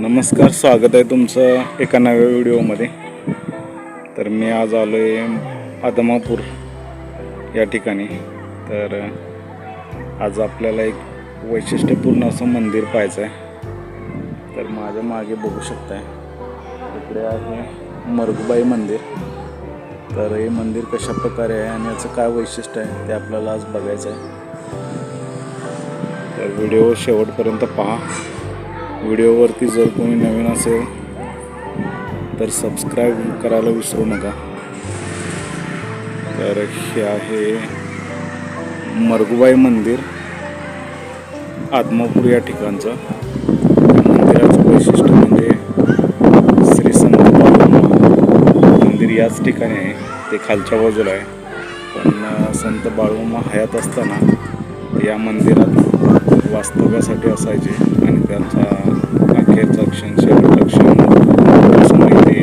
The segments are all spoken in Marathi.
नमस्कार स्वागत आहे तुमचं एका नव्या व्हिडिओमध्ये. तर मी आज आलो आहे आदमापूर या ठिकाणी. तर आज आपल्याला एक वैशिष्ट्यपूर्ण असं मंदिर पाहायचं आहे. तर माझ्या मागे बघू शकताय इकडे आहे मरगुबाई मंदिर. तर हे मंदिर कशा प्रकारे आहे आणि याचं काय वैशिष्ट्य आहे ते आपल्याला आज बघायचं आहे. तर व्हिडिओ शेवटपर्यंत पहा. व्हिडिओवरती जर कोणी नवीन असेल तर सबस्क्राईब करायला विसरू नका. तर हे आहे मरगुबाई मंदिर आत्मापूर या ठिकाणचं. मंदिराचं वैशिष्ट्य म्हणजे श्री संत बाळूमामा मंदिर याच ठिकाणी आहे ते खालच्या बाजूला आहे. पण संत बाळूमा हयात असताना या मंदिरात वास्तव्यासाठी असायचे. आणि त्याचा अखेरचा क्षण शेवटचा क्षण माहिती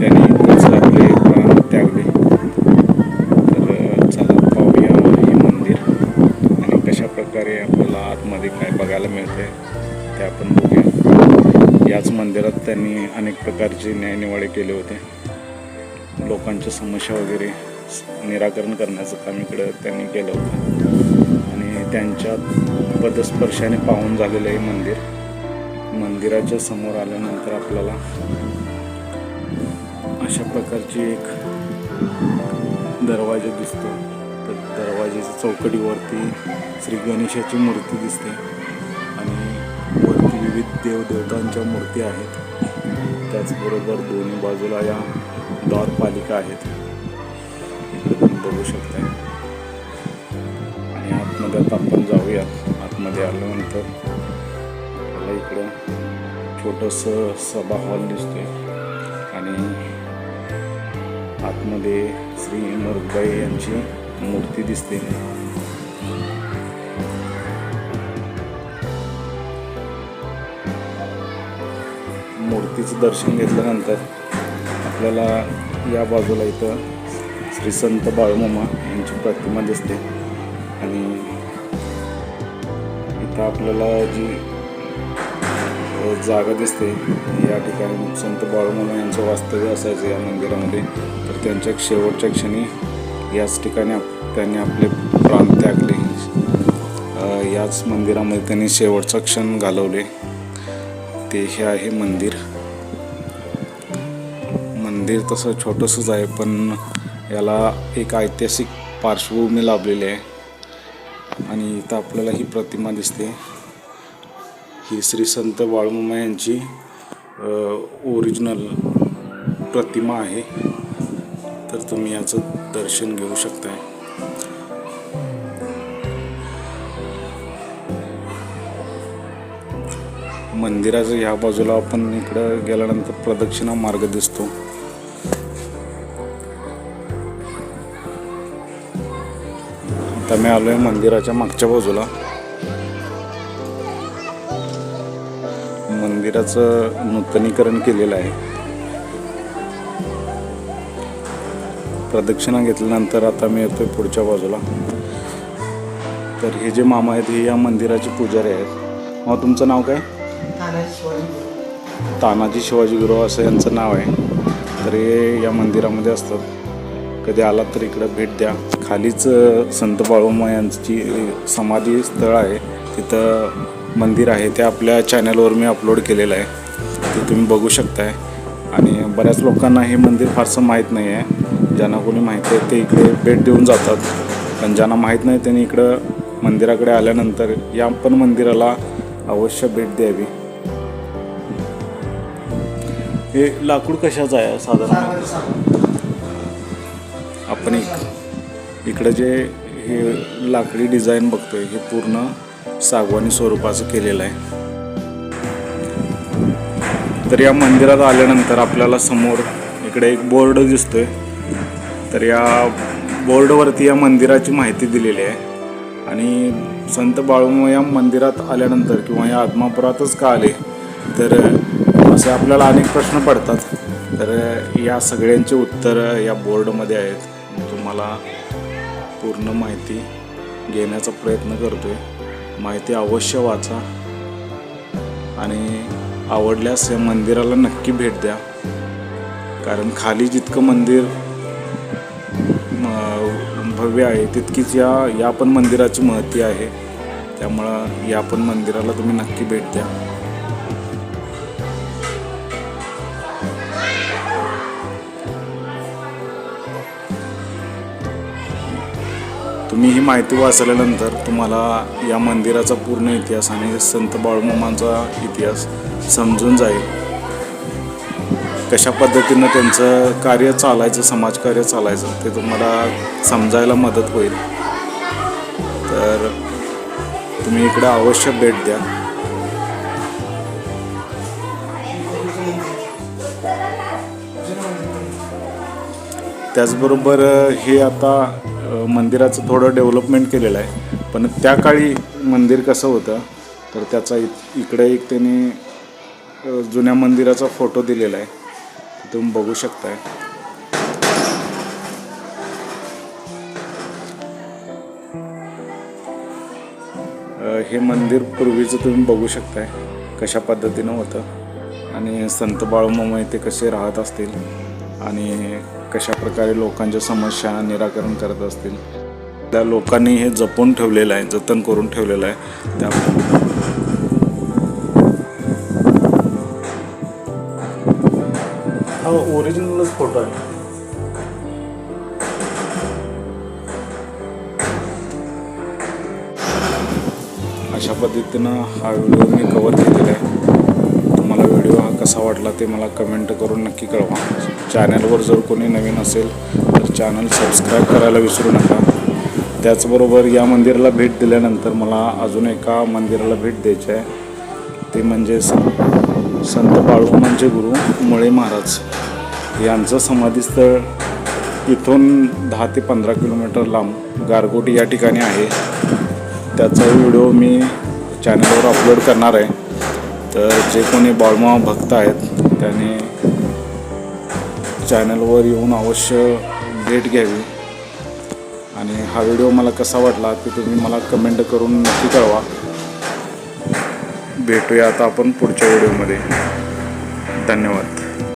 त्यांनी इथंच प्राण त्यागले. तर चला पाहूया हे मंदिर आणि कशा प्रकारे आपल्याला आतमध्ये काय बघायला मिळते ते आपण बघूया. याच मंदिरात त्यांनी अनेक प्रकारचे न्यायनिवाडे केले होते. लोकांच्या समस्या वगैरे निराकरण करण्याचं काम इकडं त्यांनी केलं होतं. आणि त्यांच्यात पदस्पर्शाने पाहून झालेलं आहे मंदिर. मंदिराच्या समोर आल्यानंतर आपल्याला अशा प्रकारची एक दरवाजा दिसतो. तर दरवाजेच्या चौकटीवरती श्री गणेशाची मूर्ती दिसते आणि वरती विविध देवदेवतांच्या मूर्ती आहेत. त्याचबरोबर दोन्ही बाजूला या द्वारपालिका आहेत. बघू शकता आणि आता आपण जाऊयात आतमध्ये आल्यानंतर मला इकडं छोटंसं सभा हॉल दिसतोय. आणि आतमध्ये श्री मरुबाई यांची मूर्ती दिसते मूर्तीचं दर्शन घेतल्यानंतर आपल्याला या बाजूला इथं श्री संत बाळूमामा यांची प्रतिमा दिसते. आणि आता आपल्याला जी जागा दिसते या ठिकाणी संत बाळूमामा यांचं वास्तव्य असायचं या मंदिरामध्ये तर त्यांच्या शेवटच्या क्षणी याच ठिकाणी आप- त्यांनी आपले प्राण त्यागले. याच मंदिरामध्ये त्यांनी शेवटचा क्षण घालवले. ते हे आहे मंदिर. मंदिर तसं छोटंसंच आहे पण याला एक ऐतिहासिक पार्श्वभूमी लाभलेली आहे. आणि इथं आपल्याला ही प्रतिमा दिसते. ही श्री संत बाळूमामा यांची ओरिजिनल प्रतिमा आहे. तर तुम्ही याचं दर्शन घेऊ शकताय. मंदिराच्या ह्या बाजूला आपण इकडं गेल्यानंतर प्रदक्षिणा मार्ग दिसतो. आता मी आलोय मंदिराच्या मागच्या बाजूला. मंदिराचं नूतनीकरण केलेलं आहे. प्रदक्षिणा घेतल्यानंतर आता मी येतोय पुढच्या बाजूला. तर हे जे मामा आहेत हे या मंदिराचे पुजारी आहेत. मग तुमचं नाव काय? तानाजी शिवाजी गुरु असं यांचं नाव आहे. तर हे या मंदिरामध्ये असतात. कधी आलात तर इकडं भेट द्या. खालीच संत बाळूमा यांची समाधी स्थळ आहे. तिथं मंदिर आहे. ते आपल्या चॅनलवर मी अपलोड केलेलं आहे. ते तुम्ही बघू शकताय. आणि बऱ्याच लोकांना हे मंदिर फारसं माहीत नाही आहे ज्यांना कोणी माहीत आहे ते इकडे भेट देऊन जातात. पण ज्यांना माहीत नाही त्यांनी इकडं मंदिराकडे आल्यानंतर या पण मंदिराला अवश्य भेट द्यावी. हे लाकूड कशाचं आहे साधारण? आपण एक इकडं जे हे लाकडी डिझाईन बघतोय हे पूर्ण सागवानी स्वरूपाचं केलेलं आहे. तर या मंदिरात आल्यानंतर आपल्याला समोर इकडे एक बोर्ड दिसतोय. तर या बोर्डवरती या मंदिराची माहिती दिलेली आहे. आणि संत बाळूमा या मंदिरात आल्यानंतर किंवा या आत्मापुरातच का आले तर असे आपल्याला अनेक प्रश्न पडतात. तर या सगळ्यांचे उत्तर या बोर्डमध्ये आहेत. मला तुम्हाला पूर्ण माहिती घेण्याचा प्रयत्न करतो आहे माहिती अवश्य वाचा आणि आवडल्यास या मंदिराला नक्की भेट द्या. कारण खाली जितकं मंदिर भव्य आहे तितकीच या या पण मंदिराची महती आहे. त्यामुळं या पण मंदिराला तुम्ही नक्की भेट द्या. तुम्ही ही माहिती वाचल्यानंतर तुम्हाला या मंदिराचा पूर्ण इतिहास आणि संत बाळूमामांचा इतिहास समजून जाईल. कशा पद्धतीनं त्यांचं कार्य चालायचं समाजकार्य चालायचं ते तुम्हाला समजायला मदत होईल. तर तुम्ही इकडे अवश्य भेट द्या. त्याचबरोबर हे आता मंदिराचं थोडं डेव्हलपमेंट केलेलं आहे. पण त्या काळी मंदिर कसं होतं तर त्याचा इ इकडे एक त्याने जुन्या मंदिराचा फोटो दिलेला आहे. तुम्ही बघू शकताय. हे मंदिर पूर्वीचं तुम्ही बघू शकताय कशा पद्धतीनं होतं. आणि संत बाळूमामा इथे कसे राहत असतील आणि कशा प्रकारे लोकांच्या समस्या निराकरण करत असतील. त्या लोकांनी हे जपून ठेवलेलं आहे जतन करून ठेवलेलं आहे. त्या हा ओरिजिनलच फोटो आहे. अशा पद्धतीनं हा व्हिडिओ मी कवर केलेला आहे. तुम्हाला व्हिडिओ हा कसा वाटला ते मला कमेंट करून नक्की कळवा. चॅनलवर जर कोणी नवीन असेल तर चॅनल सबस्क्राईब करायला विसरू नका. त्याचबरोबर या मंदिराला भेट दिल्यानंतर मला अजून एका मंदिराला भेट द्यायची आहे. ते म्हणजे संत बाळूमामांचे गुरु मुळे महाराज यांचं समाधीस्थळ इथून दहा ते पंधरा किलोमीटर लांब गारगोटी या ठिकाणी आहे. त्याचा व्हिडिओ मी चॅनलवर अपलोड करणार आहे. तर जे कोणी बाळमा भक्त आहेत त्याने चॅनलवर येऊन अवश्य भेट घ्यावी. आणि हा व्हिडिओ मला कसा वाटला ते तुम्ही मला कमेंट करून नक्की कळवा. भेटूया आता आपण पुढच्या व्हिडिओमध्ये. धन्यवाद.